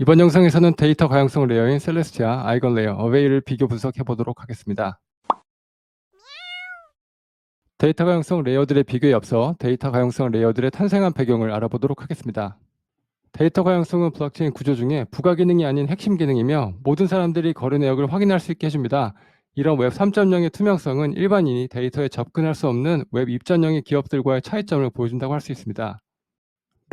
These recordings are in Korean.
이번 영상에서는 데이터 가용성 레이어인 셀레스티아, 아이건 레이어, 어웨이를 비교 분석해 보도록 하겠습니다. 데이터 가용성 레이어들의 비교에 앞서 데이터 가용성 레이어들의 탄생한 배경을 알아보도록 하겠습니다. 데이터 가용성은 블록체인 구조 중에 부가 기능이 아닌 핵심 기능이며 모든 사람들이 거래 내역을 확인할 수 있게 해줍니다. 이런 웹 3.0의 투명성은 일반인이 데이터에 접근할 수 없는 웹 입점형의 기업들과의 차이점을 보여준다고 할 수 있습니다.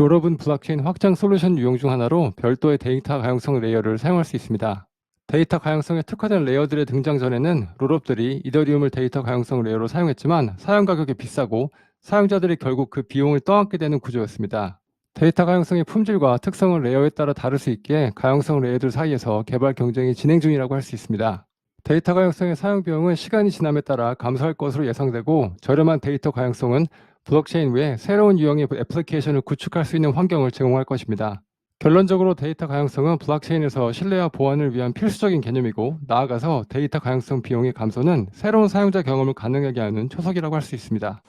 롤업은 블록체인 확장 솔루션 유형 중 하나로 별도의 데이터 가용성 레이어를 사용할 수 있습니다. 데이터 가용성에 특화된 레이어들의 등장 전에는 롤업들이 이더리움을 데이터 가용성 레이어로 사용했지만 사용 가격이 비싸고 사용자들이 결국 그 비용을 떠안게 되는 구조였습니다. 데이터 가용성의 품질과 특성을 레이어에 따라 다를 수 있기에 가용성 레이어들 사이에서 개발 경쟁이 진행 중이라고 할 수 있습니다. 데이터 가용성의 사용 비용은 시간이 지남에 따라 감소할 것으로 예상되고 저렴한 데이터 가용성은 블록체인 외에 새로운 유형의 애플리케이션을 구축할 수 있는 환경을 제공할 것입니다. 결론적으로 데이터 가용성은 블록체인에서 신뢰와 보안을 위한 필수적인 개념이고 나아가서 데이터 가용성 비용의 감소는 새로운 사용자 경험을 가능하게 하는 초석이라고 할 수 있습니다.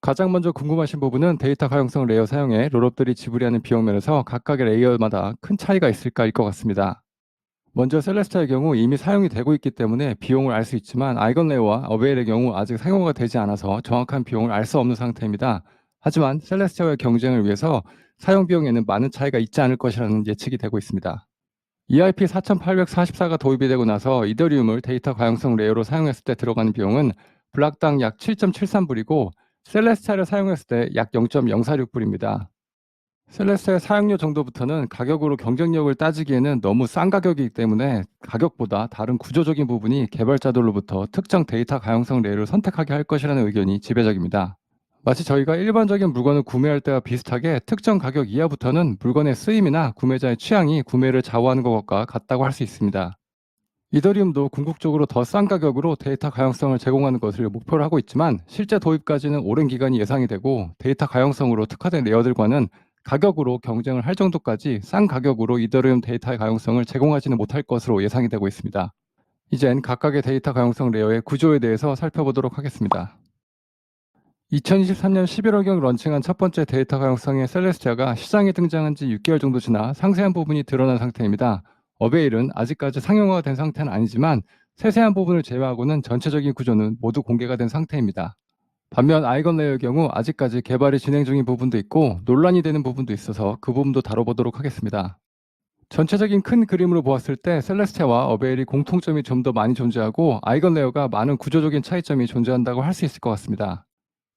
가장 먼저 궁금하신 부분은 데이터 가용성 레이어 사용에 롤업들이 지불하는 비용 면에서 각각의 레이어마다 큰 차이가 있을까일 것 같습니다. 먼저 셀레스타의 경우 이미 사용이 되고 있기 때문에 비용을 알 수 있지만 아이건 레이어와 어베일의 경우 아직 상용화가 되지 않아서 정확한 비용을 알 수 없는 상태입니다. 하지만 셀레스타와의 경쟁을 위해서 사용 비용에는 많은 차이가 있지 않을 것이라는 예측이 되고 있습니다. EIP 4844가 도입이 되고 나서 이더리움을 데이터 가용성 레이어로 사용했을 때 들어가는 비용은 블락당 약 7.73불이고 셀레스타를 사용했을 때 약 0.046불입니다. 셀레스타의 사용료 정도부터는 가격으로 경쟁력을 따지기에는 너무 싼 가격이기 때문에 가격보다 다른 구조적인 부분이 개발자들로부터 특정 데이터 가용성 레이를 선택하게 할 것이라는 의견이 지배적입니다. 마치 저희가 일반적인 물건을 구매할 때와 비슷하게 특정 가격 이하부터는 물건의 쓰임이나 구매자의 취향이 구매를 좌우하는 것과 같다고 할 수 있습니다. 이더리움도 궁극적으로 더 싼 가격으로 데이터 가용성을 제공하는 것을 목표로 하고 있지만 실제 도입까지는 오랜 기간이 예상이 되고 데이터 가용성으로 특화된 레이어들과는 가격으로 경쟁을 할 정도까지 싼 가격으로 이더리움 데이터의 가용성을 제공하지는 못할 것으로 예상이 되고 있습니다. 이젠 각각의 데이터 가용성 레이어의 구조에 대해서 살펴보도록 하겠습니다. 2023년 11월경 런칭한 첫 번째 데이터 가용성의 셀레스티아가 시장에 등장한 지 6개월 정도 지나 상세한 부분이 드러난 상태입니다. 어베일은 아직까지 상용화가 된 상태는 아니지만 세세한 부분을 제외하고는 전체적인 구조는 모두 공개가 된 상태입니다. 반면 아이건 레이어의 경우 아직까지 개발이 진행 중인 부분도 있고 논란이 되는 부분도 있어서 그 부분도 다뤄보도록 하겠습니다. 전체적인 큰 그림으로 보았을 때 셀레스테와 어베일이 공통점이 좀 더 많이 존재하고 아이건 레이어가 많은 구조적인 차이점이 존재한다고 할 수 있을 것 같습니다.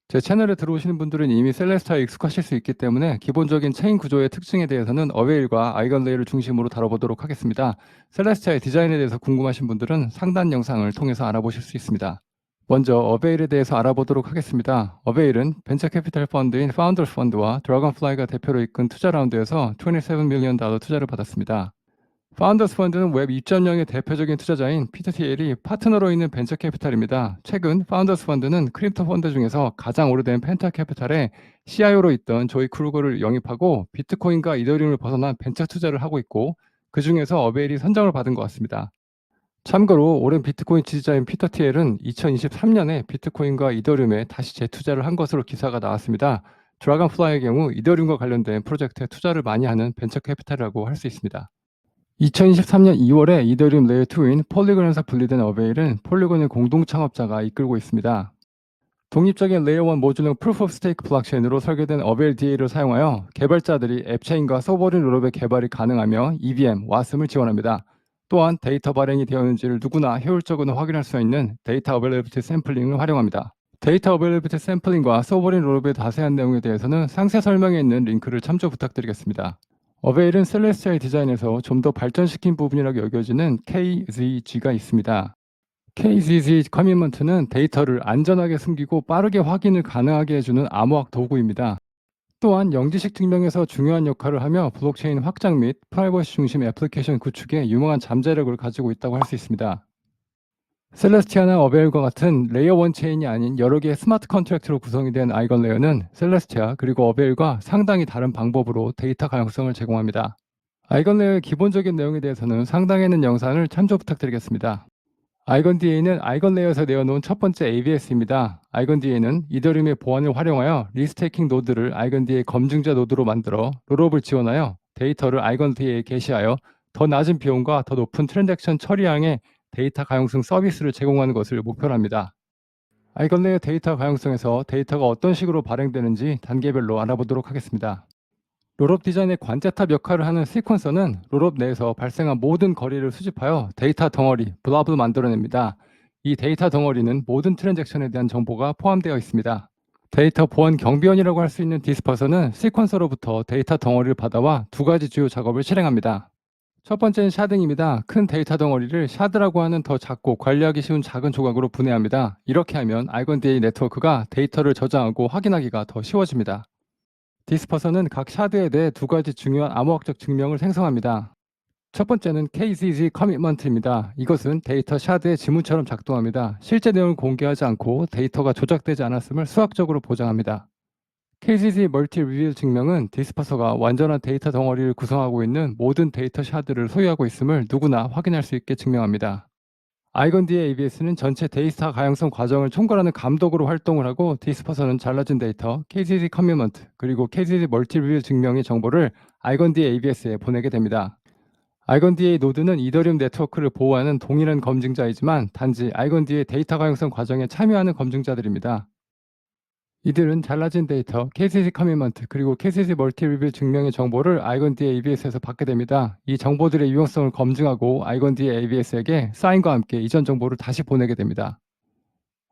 제 채널에 들어오시는 분들은 이미 셀레스타에 익숙하실 수 있기 때문에 기본적인 체인 구조의 특징에 대해서는 어웨일과 아이건 레이를 중심으로 다뤄보도록 하겠습니다. 셀레스타의 디자인에 대해서 궁금하신 분들은 상단 영상을 통해서 알아보실 수 있습니다. 먼저 어베일에 대해서 알아보도록 하겠습니다. 어베일은 벤처 캐피탈 펀드인 파운더스 펀드와 드래곤플라이가 대표로 이끈 투자 라운드에서 27 밀리언 달러 투자를 받았습니다. 파운더스 펀드는 웹 2.0의 대표적인 투자자인 피터 티엘이 파트너로 있는 벤처 캐피탈입니다. 최근 파운더스 펀드는 크립토 펀드 중에서 가장 오래된 펜타 캐피탈의 CIO로 있던 조이 크루거를 영입하고 비트코인과 이더리움을 벗어난 벤처 투자를 하고 있고 그 중에서 어베일이 선정을 받은 것 같습니다. 참고로 오랜 비트코인 지지자인 피터 티엘은 2023년에 비트코인과 이더리움에 다시 재투자를 한 것으로 기사가 나왔습니다. 드래곤플라이의 경우 이더리움과 관련된 프로젝트에 투자를 많이 하는 벤처 캐피탈이라고 할 수 있습니다. 2023년 2월에 이더리움 레이어 2인 폴리곤에서 분리된 어베일은 폴리곤의 공동 창업자가 이끌고 있습니다. 독립적인 레이어 1 모듈형 프루프 오브 스테이크 블록체인으로 설계된 어베일 DA를 사용하여 개발자들이 앱체인과 서버린 롤업의 개발이 가능하며 EVM, 와스을 지원합니다. 또한 데이터 발행이 되었는지를 누구나 효율적으로 확인할 수 있는 데이터 어벨레비티 샘플링을 활용합니다. 데이터 어벨레비티 샘플링과 서버린 롤업의 자세한 내용에 대해서는 상세 설명에 있는 링크를 참조 부탁드리겠습니다. 어베일은 셀레스티아의 디자인에서 좀 더 발전시킨 부분이라고 여겨지는 KZG가 있습니다. KZG 커미먼트는 데이터를 안전하게 숨기고 빠르게 확인을 가능하게 해주는 암호학 도구입니다. 또한 영지식 증명에서 중요한 역할을 하며 블록체인 확장 및 프라이버시 중심 애플리케이션 구축에 유망한 잠재력을 가지고 있다고 할 수 있습니다. 셀레스티아나 어베일과 같은 레이어 원 체인이 아닌 여러 개의 스마트 컨트랙트로 구성이 된 아이건 레이어는 셀레스티아 그리고 어베일과 상당히 다른 방법으로 데이터 가용성을 제공합니다. 아이건 레이어의 기본적인 내용에 대해서는 상단에 있는 영상을 참조 부탁드리겠습니다. 아이건 DA는 아이건 레이어에서 내어놓은 첫 번째 ABS입니다. 아이건 DA는 이더리움의 보안을 활용하여 리스테이킹 노드를 아이건 DA 검증자 노드로 만들어 롤업을 지원하여 데이터를 아이건DA에 게시하여 더 낮은 비용과 더 높은 트랜잭션 처리량의 데이터 가용성 서비스를 제공하는 것을 목표로 합니다. 아이건 레이어 데이터 가용성에서 데이터가 어떤 식으로 발행되는지 단계별로 알아보도록 하겠습니다. 롤업 디자인의 관제탑 역할을 하는 시퀀서는 롤업 내에서 발생한 모든 거리를 수집하여 데이터 덩어리, 블랍을 만들어냅니다. 이 데이터 덩어리는 모든 트랜잭션에 대한 정보가 포함되어 있습니다. 데이터 보안 경비원이라고 할 수 있는 디스퍼서는 시퀀서로부터 데이터 덩어리를 받아와 두 가지 주요 작업을 실행합니다. 첫 번째는 샤딩입니다. 큰 데이터 덩어리를 샤드라고 하는 더 작고 관리하기 쉬운 작은 조각으로 분해합니다. 이렇게 하면 아이건DA 네트워크가 데이터를 저장하고 확인하기가 더 쉬워집니다. 디스퍼서는 각 샤드에 대해 두 가지 중요한 암호학적 증명을 생성합니다. 첫 번째는 KZZ 커미먼트입니다. 이것은 데이터 샤드의 지문처럼 작동합니다. 실제 내용을 공개하지 않고 데이터가 조작되지 않았음을 수학적으로 보장합니다. KZZ 멀티 리빌 증명은 디스퍼서가 완전한 데이터 덩어리를 구성하고 있는 모든 데이터 샤드를 소유하고 있음을 누구나 확인할 수 있게 증명합니다. 아이건D의 ABS는 전체 데이터 가용성 과정을 총괄하는 감독으로 활동을 하고 디스퍼서는 잘라진 데이터, KZZ 커뮤먼트, 그리고 KZZ 멀티 리빌 증명의 정보를 아이건D ABS에 보내게 됩니다. 아이건D의 노드는 이더리움 네트워크를 보호하는 동일한 검증자이지만 단지 아이건D의 데이터 가용성 과정에 참여하는 검증자들입니다. 이들은 잘라진 데이터, KCC 커미먼트, 그리고 KCC 멀티 리빌 증명의 정보를 아이건D의 ABS에서 받게 됩니다. 이 정보들의 유용성을 검증하고 아이건D의 ABS에게 사인과 함께 이전 정보를 다시 보내게 됩니다.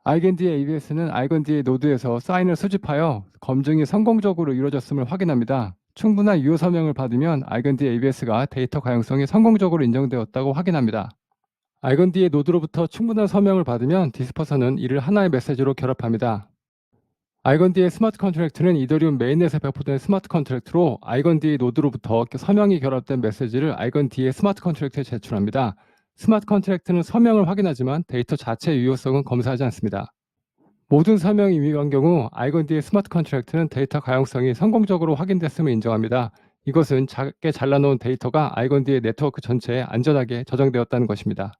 아이건D의 ABS는 아이건D의 노드에서 사인을 수집하여 검증이 성공적으로 이루어졌음을 확인합니다. 충분한 유효 서명을 받으면 아이건D ABS가 데이터 가용성이 성공적으로 인정되었다고 확인합니다. 아이건D의 노드로부터 충분한 서명을 받으면 디스퍼서는 이를 하나의 메시지로 결합합니다. 아이건D의 스마트 컨트랙트는 이더리움 메인넷에 배포된 스마트 컨트랙트로 아이건D 노드로부터 서명이 결합된 메시지를 아이건D의 스마트 컨트랙트에 제출합니다. 스마트 컨트랙트는 서명을 확인하지만 데이터 자체의 유효성은 검사하지 않습니다. 모든 서명이 위한 경우 아이건D의 스마트 컨트랙트는 데이터 가용성이 성공적으로 확인됐음을 인정합니다. 이것은 작게 잘라놓은 데이터가 아이건D의 네트워크 전체에 안전하게 저장되었다는 것입니다.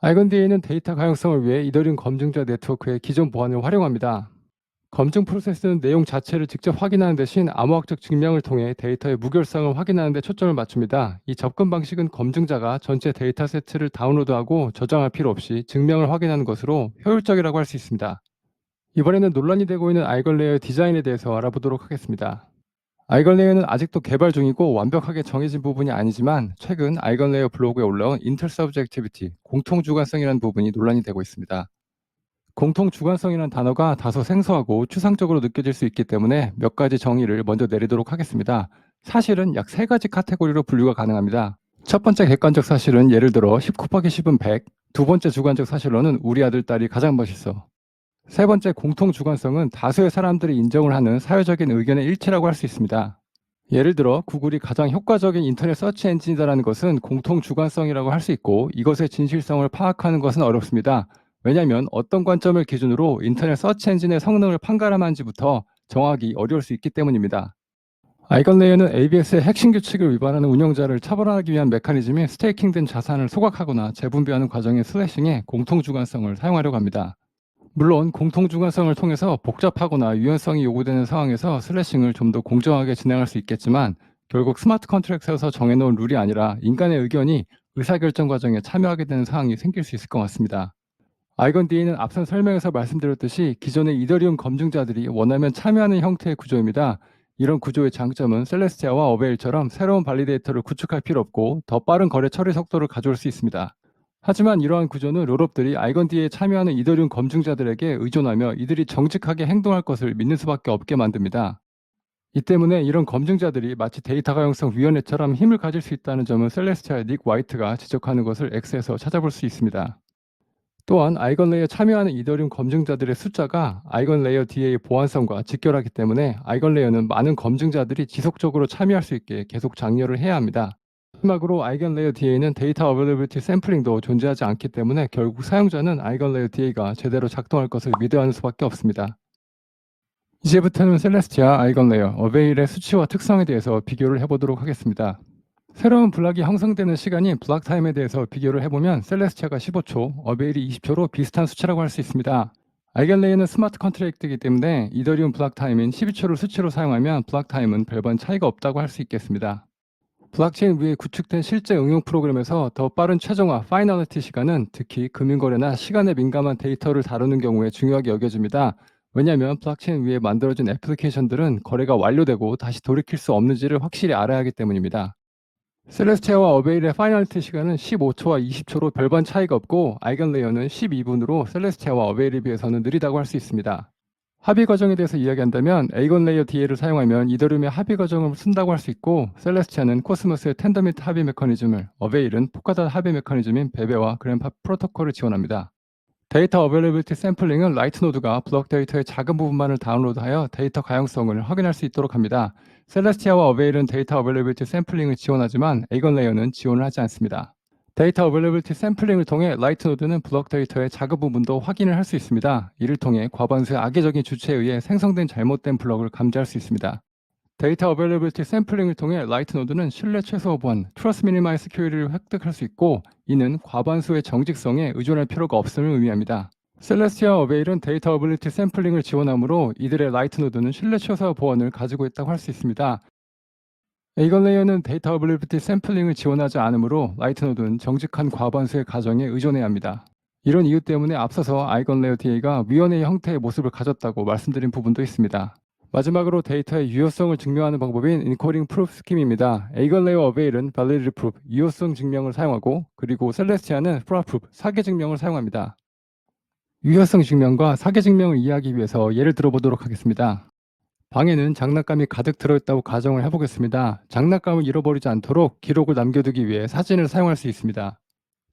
아이건DA는 데이터 가용성을 위해 이더리움 검증자 네트워크의 기존 보안을 활용합니다. 검증 프로세스는 내용 자체를 직접 확인하는 대신 암호학적 증명을 통해 데이터의 무결성을 확인하는 데 초점을 맞춥니다. 이 접근 방식은 검증자가 전체 데이터 세트를 다운로드하고 저장할 필요 없이 증명을 확인하는 것으로 효율적이라고 할 수 있습니다. 이번에는 논란이 되고 있는 아이걸 레이어 디자인에 대해서 알아보도록 하겠습니다. 아이걸레이어는 아직도 개발 중이고 완벽하게 정해진 부분이 아니지만 최근 아이걸레이어 블로그에 올라온 인터 서브젝티비티, 공통 주관성이라는 부분이 논란이 되고 있습니다. 공통 주관성이라는 단어가 다소 생소하고 추상적으로 느껴질 수 있기 때문에 몇 가지 정의를 먼저 내리도록 하겠습니다. 사실은 약 세 가지 카테고리로 분류가 가능합니다. 첫 번째 객관적 사실은 예를 들어 10 곱하기 10은 100, 두 번째 주관적 사실로는 우리 아들, 딸이 가장 멋있어. 세 번째 공통 주관성은 다수의 사람들이 인정을 하는 사회적인 의견의 일치라고 할 수 있습니다. 예를 들어 구글이 가장 효과적인 인터넷 서치 엔진이다라는 것은 공통 주관성이라고 할 수 있고 이것의 진실성을 파악하는 것은 어렵습니다. 왜냐하면 어떤 관점을 기준으로 인터넷 서치 엔진의 성능을 판가름한지부터 정하기 어려울 수 있기 때문입니다. 아이건 레이어는 ABS의 핵심 규칙을 위반하는 운영자를 처벌하기 위한 메커니즘인 스테이킹된 자산을 소각하거나 재분배하는 과정의 슬래싱에 공통주관성을 사용하려고 합니다. 물론 공통주관성을 통해서 복잡하거나 유연성이 요구되는 상황에서 슬래싱을 좀 더 공정하게 진행할 수 있겠지만 결국 스마트 컨트랙트에서 정해놓은 룰이 아니라 인간의 의견이 의사결정 과정에 참여하게 되는 상황이 생길 수 있을 것 같습니다. 아이건DA는 앞선 설명에서 말씀드렸듯이 기존의 이더리움 검증자들이 원하면 참여하는 형태의 구조입니다. 이런 구조의 장점은 셀레스티아와 어베일처럼 새로운 발리데이터를 구축할 필요 없고 더 빠른 거래 처리 속도를 가져올 수 있습니다. 하지만 이러한 구조는 롤업들이 아이건DA에 참여하는 이더리움 검증자들에게 의존하며 이들이 정직하게 행동할 것을 믿는 수밖에 없게 만듭니다. 이 때문에 이런 검증자들이 마치 데이터 가용성 위원회처럼 힘을 가질 수 있다는 점은 셀레스티아의 닉 와이트가 지적하는 것을 X에서 찾아볼 수 있습니다. 또한 아이건 레이어 참여하는 이더리움 검증자들의 숫자가 아이건 레이어 DA의 보안성과 직결하기 때문에 아이건 레이어는 많은 검증자들이 지속적으로 참여할 수 있게 계속 장려를 해야 합니다. 마지막으로 아이건 레이어 DA는 데이터 어베일러빌티 샘플링도 존재하지 않기 때문에 결국 사용자는 아이건 레이어 DA가 제대로 작동할 것을 믿어야 하는 수밖에 없습니다. 이제부터는 셀레스티아, 아이건 레이어, 어베일의 수치와 특성에 대해서 비교를 해보도록 하겠습니다. 새로운 블락이 형성되는 시간이 블락 타임에 대해서 비교를 해보면 셀레스티아가 15초, 어베일이 20초로 비슷한 수치라고 할 수 있습니다. 아이겐레이는 스마트 컨트랙트이기 때문에 이더리움 블락 타임인 12초를 수치로 사용하면 블락 타임은 별반 차이가 없다고 할 수 있겠습니다. 블록체인 위에 구축된 실제 응용 프로그램에서 더 빠른 최종화 파이널리티 시간은 특히 금융거래나 시간에 민감한 데이터를 다루는 경우에 중요하게 여겨집니다. 왜냐하면 블록체인 위에 만들어진 애플리케이션들은 거래가 완료되고 다시 돌이킬 수 없는지를 확실히 알아야 하기 때문입니다. 셀레스티아와 어베일의 파이널리티 시간은 15초와 20초로 별반 차이가 없고 아이건 레이어는 12분으로 셀레스티아와 어베일에 비해서는 느리다고 할 수 있습니다. 합의 과정에 대해서 이야기한다면 에이건 레이어 DA를 사용하면 이더리움의 합의 과정을 쓴다고 할 수 있고 셀레스티아는 코스모스의 텐더미트 합의 메커니즘을 어베일은 포카다 합의 메커니즘인 베베와 그램파 프로토콜을 지원합니다. 데이터 어베일리빌티 샘플링은 라이트 노드가 블록 데이터의 작은 부분만을 다운로드하여 데이터 가용성을 확인할 수 있도록 합니다. 셀레스티아와 어베일은 데이터 어베일리빌티 샘플링을 지원하지만 에이건 레이어는 지원을 하지 않습니다. 데이터 어베일리빌티 샘플링을 통해 라이트 노드는 블록 데이터의 작은 부분도 확인을 할 수 있습니다. 이를 통해 과반수의 악의적인 주체에 의해 생성된 잘못된 블록을 감지할 수 있습니다. 데이터 어베일리빌티 샘플링을 통해 라이트 노드는 신뢰 최소 보안, 트러스 미니마이 스큐리를 획득할 수 있고 이는 과반수의 정직성에 의존할 필요가 없음을 의미합니다. 셀레스티아 어베일은 데이터 어빌리티 샘플링을 지원하므로 이들의 라이트 노드는 신뢰 최소 보안을 가지고 있다고 할 수 있습니다. 에이건 레이어는 데이터 어빌리티 샘플링을 지원하지 않으므로 라이트 노드는 정직한 과반수의 가정에 의존해야 합니다. 이런 이유 때문에 앞서서 아이건 레이어 DA가 위원회의 형태의 모습을 가졌다고 말씀드린 부분도 있습니다. 마지막으로 데이터의 유효성을 증명하는 방법인 인코딩 프루프 스킴입니다. 에이건 레이어 어베일은 validity proof, 유효성 증명을 사용하고 그리고 셀레스티아는 fraud proof, 사기 증명을 사용합니다. 유효성 증명과 사기 증명을 이해하기 위해서 예를 들어보도록 하겠습니다. 방에는 장난감이 가득 들어있다고 가정을 해보겠습니다. 장난감을 잃어버리지 않도록 기록을 남겨두기 위해 사진을 사용할 수 있습니다.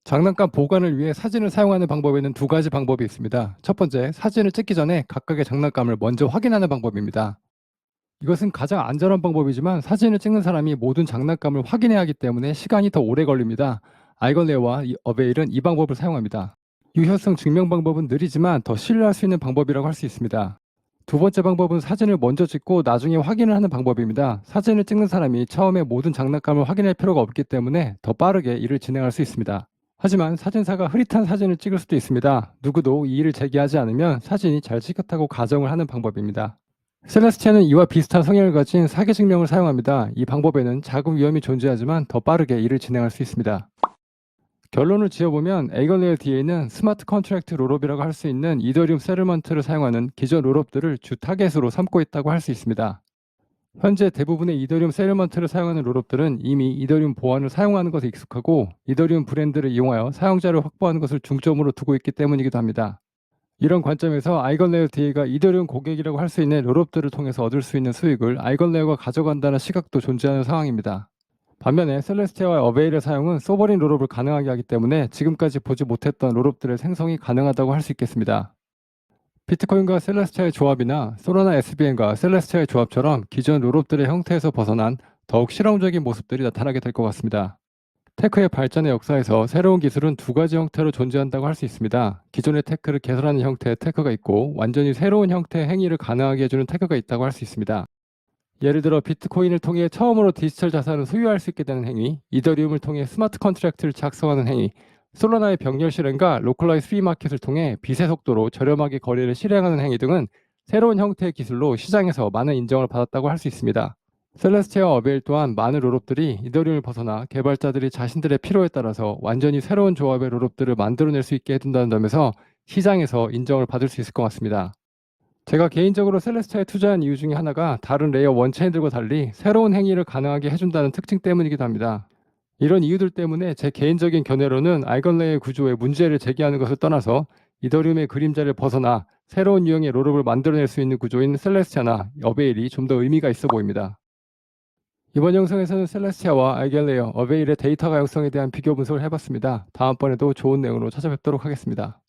장난감 보관을 위해 사진을 사용하는 방법에는 두 가지 방법이 있습니다. 첫 번째, 사진을 찍기 전에 각각의 장난감을 먼저 확인하는 방법입니다. 이것은 가장 안전한 방법이지만 사진을 찍는 사람이 모든 장난감을 확인해야 하기 때문에 시간이 더 오래 걸립니다. 아이건레와 어베일은 이 방법을 사용합니다. 유효성 증명 방법은 느리지만 더 신뢰할 수 있는 방법이라고 할 수 있습니다. 두 번째 방법은 사진을 먼저 찍고 나중에 확인을 하는 방법입니다. 사진을 찍는 사람이 처음에 모든 장난감을 확인할 필요가 없기 때문에 더 빠르게 일을 진행할 수 있습니다. 하지만 사진사가 흐릿한 사진을 찍을 수도 있습니다. 누구도 이 일을 제기하지 않으면 사진이 잘 찍혔다고 가정을 하는 방법입니다. 셀레스티아는 이와 비슷한 성향을 가진 사기 증명을 사용합니다. 이 방법에는 작은 위험이 존재하지만 더 빠르게 일을 진행할 수 있습니다. 결론을 지어보면 에이건레어 DA는 스마트 컨트랙트 롤업이라고 할 수 있는 이더리움 세르먼트를 사용하는 기존 롤업들을 주 타겟으로 삼고 있다고 할 수 있습니다. 현재 대부분의 이더리움 세르먼트를 사용하는 롤업들은 이미 이더리움 보안을 사용하는 것에 익숙하고 이더리움 브랜드를 이용하여 사용자를 확보하는 것을 중점으로 두고 있기 때문이기도 합니다. 이런 관점에서 아이건레어 DA가 이더리움 고객이라고 할 수 있는 롤업들을 통해서 얻을 수 있는 수익을 아이건레어가 가져간다는 시각도 존재하는 상황입니다. 반면에 셀레스티아와 어베일의 사용은 소버린 롤업을 가능하게 하기 때문에 지금까지 보지 못했던 롤업들의 생성이 가능하다고 할 수 있겠습니다. 비트코인과 셀레스티아의 조합이나 소라나 SBN과 셀레스티아의 조합처럼 기존 롤업들의 형태에서 벗어난 더욱 실험적인 모습들이 나타나게 될 것 같습니다. 테크의 발전의 역사에서 새로운 기술은 두 가지 형태로 존재한다고 할 수 있습니다. 기존의 테크를 개선하는 형태의 테크가 있고 완전히 새로운 형태의 행위를 가능하게 해주는 테크가 있다고 할 수 있습니다. 예를 들어 비트코인을 통해 처음으로 디지털 자산을 소유할 수 있게 되는 행위, 이더리움을 통해 스마트 컨트랙트를 작성하는 행위, 솔라나의 병렬 실행과 로컬라이즈 피 마켓을 통해 빛의 속도로 저렴하게 거래를 실행하는 행위 등은 새로운 형태의 기술로 시장에서 많은 인정을 받았다고 할 수 있습니다. 셀레스티아와 어베일 또한 많은 롤업들이 이더리움을 벗어나 개발자들이 자신들의 필요에 따라서 완전히 새로운 조합의 롤업들을 만들어낼 수 있게 해둔다는 점에서 시장에서 인정을 받을 수 있을 것 같습니다. 제가 개인적으로 셀레스타에 투자한 이유 중에 하나가 다른 레이어 원체인들과 달리 새로운 행위를 가능하게 해준다는 특징 때문이기도 합니다. 이런 이유들 때문에 제 개인적인 견해로는 알건 레이어 구조에 문제를 제기하는 것을 떠나서 이더리움의 그림자를 벗어나 새로운 유형의 롤업을 만들어낼 수 있는 구조인 셀레스티아나 어베일이 좀 더 의미가 있어 보입니다. 이번 영상에서는 셀레스티아와 알겔레어, 어베일의 데이터 가용성에 대한 비교 분석을 해봤습니다. 다음번에도 좋은 내용으로 찾아뵙도록 하겠습니다.